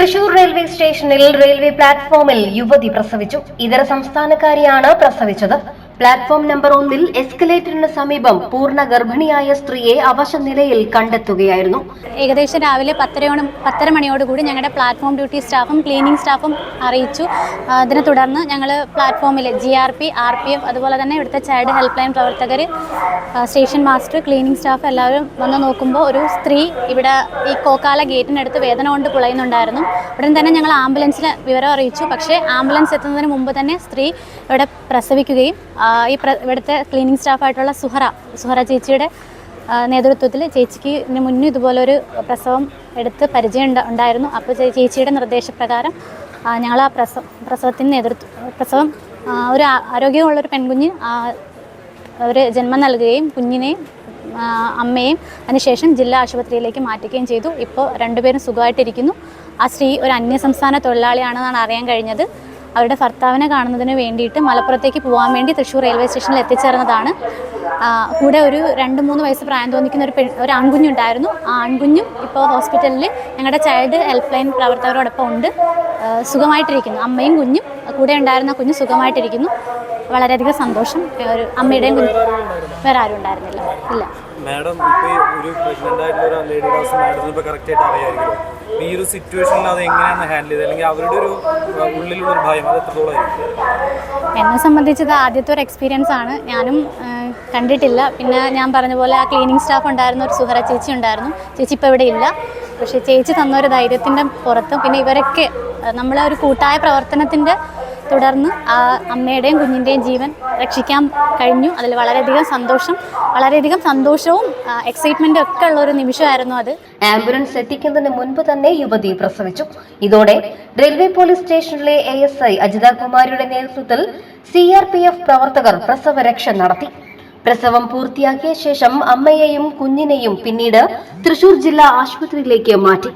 Thrissur railway സ്റ്റേഷനിൽ railway പ്ലാറ്റ്ഫോമിൽ യുവതി പ്രസവിച്ചു. ഇതര സംസ്ഥാനക്കാരിയാണ് പ്രസവിച്ചത്. പ്ലാറ്റ്ഫോം നമ്പർ ഒന്നിൽ എസ്കലേറ്ററിന് സമീപം പൂർണ ഗർഭിണിയായ സ്ത്രീയെ അവശ നിലയിൽ കണ്ടെത്തുകയായിരുന്നു. ഏകദേശം രാവിലെ പത്തരയോണം പത്തര മണിയോടുകൂടി ഞങ്ങളുടെ പ്ലാറ്റ്ഫോം ഡ്യൂട്ടി സ്റ്റാഫും ക്ലീനിങ് സ്റ്റാഫും അറിയിച്ചു. അതിനെ തുടർന്ന് ഞങ്ങൾ പ്ലാറ്റ്ഫോമിൽ G R P R P F അതുപോലെ തന്നെ ഇവിടുത്തെ ചൈൽഡ് ഹെൽപ്പ് ലൈൻ പ്രവർത്തകർ സ്റ്റേഷൻ മാസ്റ്റർ ക്ലീനിങ് സ്റ്റാഫ് എല്ലാവരും വന്ന് നോക്കുമ്പോൾ ഒരു സ്ത്രീ ഇവിടെ ഈ കോക്കാല ഗേറ്റിനടുത്ത് വേദന കൊണ്ട് പുളയുന്നുണ്ടായിരുന്നു. ഉടൻ തന്നെ ഞങ്ങൾ ആംബുലൻസിന് വിവരം അറിയിച്ചു. പക്ഷേ ആംബുലൻസ് എത്തുന്നതിന് മുമ്പ് തന്നെ സ്ത്രീ ഇവിടെ പ്രസവിക്കുകയും ഈ ഇവിടുത്തെ ക്ലീനിങ് സ്റ്റാഫായിട്ടുള്ള സുഹറ സുഹറ ചേച്ചിയുടെ നേതൃത്വത്തിൽ ചേച്ചിക്ക് ഇതിന് മുന്നേ ഇതുപോലൊരു പ്രസവം എടുത്ത് പരിചയം ഉണ്ട- ഉണ്ടായിരുന്നു. അപ്പോൾ ചേച്ചിയുടെ നിർദ്ദേശപ്രകാരം ഞങ്ങൾ ആ പ്രസവ പ്രസവത്തിന് നേതൃത്വം പ്രസവം ഒരു ആരോഗ്യമുള്ളൊരു പെൺകുഞ്ഞ് ഒരു ജന്മം നൽകുകയും കുഞ്ഞിനെയും അമ്മയും അതിനുശേഷം ജില്ലാ ആശുപത്രിയിലേക്ക് മാറ്റുകയും ചെയ്തു. ഇപ്പോൾ രണ്ടുപേരും സുഖമായിട്ടിരിക്കുന്നു. ആ സ്ത്രീ ഒരു അന്യസംസ്ഥാന തൊഴിലാളിയാണെന്നാണ് അറിയാൻ കഴിഞ്ഞത്. അവരുടെ ഭർത്താവിനെ കാണുന്നതിന് വേണ്ടിയിട്ട് മലപ്പുറത്തേക്ക് പോകാൻ വേണ്ടി തൃശ്ശൂർ റെയിൽവേ സ്റ്റേഷനിൽ എത്തിച്ചേർന്നതാണ്. കൂടെ ഒരു രണ്ട് മൂന്ന് വയസ്സ് പ്രായം തോന്നിക്കുന്ന ഒരു പെൺ ഒരു ആൺകുഞ്ഞുണ്ടായിരുന്നു. ആ ആൺകുഞ്ഞും ഇപ്പോൾ ഹോസ്പിറ്റലിൽ ഞങ്ങളുടെ ചൈൽഡ് ഹെൽപ്പ് ലൈൻ പ്രവർത്തകരോടൊപ്പം ഉണ്ട്. സുഖമായിട്ടിരിക്കുന്നു. അമ്മയും കുഞ്ഞും കൂടെ ഉണ്ടായിരുന്ന കുഞ്ഞ് സുഖമായിട്ടിരിക്കുന്നു. വളരെയധികം സന്തോഷം. ഒരു അമ്മയുടെയും കുഞ്ഞും വേറെ ആരും ഉണ്ടായിരുന്നില്ല. ഇല്ല. മാഡം ഇപ്പോൾ ഒരു പ്രഗ്നന്റ് ആയിട്ടുള്ള ഒരു ലേഡി ഡോസ് മാഡത്തിന് ഇപ്പോൾ കറക്റ്റ് ആയിട്ട് അറിയാമായിരിക്കുമല്ലോ ഈ ഒരു സിറ്റുവേഷനിൽ അത് എങ്ങനെയാണ് ഹാൻഡിൽ ചെയ്തത്? അല്ലെങ്കിൽ അവരുടെ ഒരു ഉള്ളിലുള്ള ഒരു ഭയം അത് എത്രത്തോളം എന്നെ സംബന്ധിച്ചത് ആദ്യത്തെ ഒരു എക്സ്പീരിയൻസ് ആണ്. ഞാനും കണ്ടിട്ടില്ല. പിന്നെ ഞാൻ പറഞ്ഞ പോലെ ആ ക്ലീനിങ് സ്റ്റാഫ് ഉണ്ടായിരുന്ന ഒരു സുഹറ ചേച്ചി ഉണ്ടായിരുന്നു. ചേച്ചി ഇപ്പോൾ ഇവിടെ ഇല്ല. പക്ഷേ ചേച്ചി തന്ന ഒരു ധൈര്യത്തിന്റെ പുറത്തും പിന്നെ ഇവരൊക്കെ നമ്മളെ ഒരു കൂട്ടായ പ്രവർത്തനത്തിന്റെ തുടർന്ന് ആ അമ്മയുടെയും കുഞ്ഞിന്റെയും ജീവൻ രക്ഷിക്കാൻ കഴിഞ്ഞു. അതിൽ വളരെയധികം സന്തോഷം വളരെയധികം സന്തോഷവും എക്സൈറ്റ്മെന്റും ഒക്കെ ഉള്ള ഒരു നിമിഷമായിരുന്നു അത്. ആംബുലൻസ് എത്തിക്കുന്നതിന് മുൻപ് തന്നെ യുവതി പ്രസവിച്ചു. ഇതോടെ റെയിൽവേ പോലീസ് സ്റ്റേഷനിലെ എ എസ് ഐ അജിത കുമാരിയുടെ നേതൃത്വത്തിൽ സി ആർ പി എഫ് പ്രവർത്തകർ പ്രസവരക്ഷ നടത്തി. പ്രസവം പൂർത്തിയാക്കിയ ശേഷം അമ്മയെയും കുഞ്ഞിനെയും പിന്നീട് തൃശൂർ ജില്ലാ ആശുപത്രിയിലേക്ക് മാറ്റി.